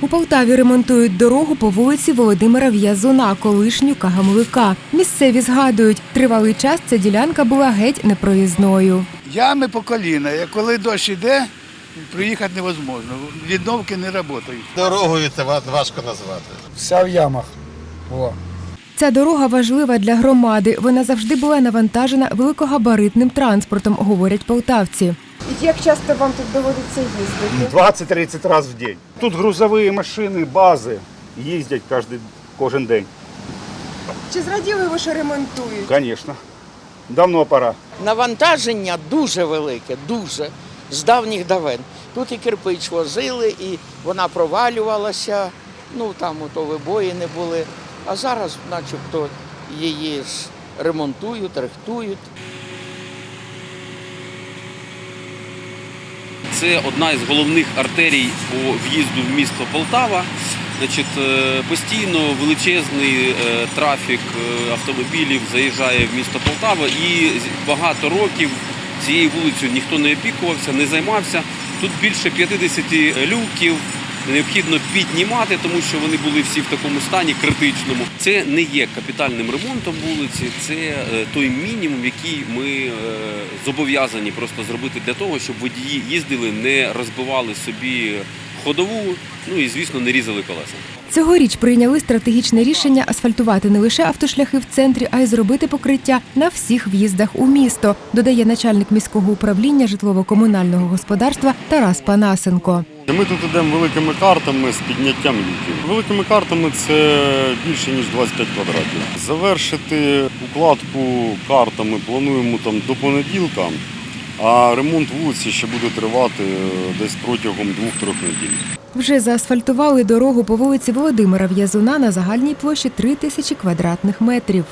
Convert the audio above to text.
У Полтаві ремонтують дорогу по вулиці Володимира В'язуна, колишню Кагамлика. Місцеві згадують, тривалий час ця ділянка була геть непроїзною. Ями по коліна. Коли дощ іде, проїхати невозможно. Відновки не працюють. Дорогою це важко назвати. Вся в ямах. О. Ця дорога важлива для громади. Вона завжди була навантажена великогабаритним транспортом, говорять полтавці. Як часто вам тут доводиться їздити? 20-30 разів в день. Тут грузові машини, бази їздять кожен, кожен день. Чи зраділи ви, що ремонтують? Звісно. Давно пора. Навантаження дуже велике, дуже з давніх давен. Тут і кирпич возили, і вона провалювалася, ну там ото вибоїни були. А зараз, начебто, її ж ремонтують, рихтують. Це одна із головних артерій по в'їзду в місто Полтава. Значить, е, постійно величезний е, трафік е, автомобілів заїжджає в місто Полтава і багато років цією вулицею ніхто не опікувався, не займався. Тут більше 50 люків. Необхідно піднімати, тому що вони були всі в такому стані критичному. Це не є капітальним ремонтом вулиці, це е, той мінімум, який ми е, зобов'язані просто зробити для того, щоб водії їздили, не розбивали собі ходову, ну і звісно не різали колеса. Цьогоріч прийняли стратегічне рішення асфальтувати не лише автошляхи в центрі, а й зробити покриття на всіх в'їздах у місто, додає начальник міського управління житлово-комунального господарства Тарас Панасенко. Ми тут йдемо великими картами з підняттям люків. Великими картами це більше ніж 25 квадратів. Завершити укладку картами плануємо там до понеділка, а ремонт вулиці ще буде тривати е, десь протягом двох-трьох неділь. Вже заасфальтували дорогу по вулиці Володимира В'язуна на загальній площі 3 тисячі квадратних метрів.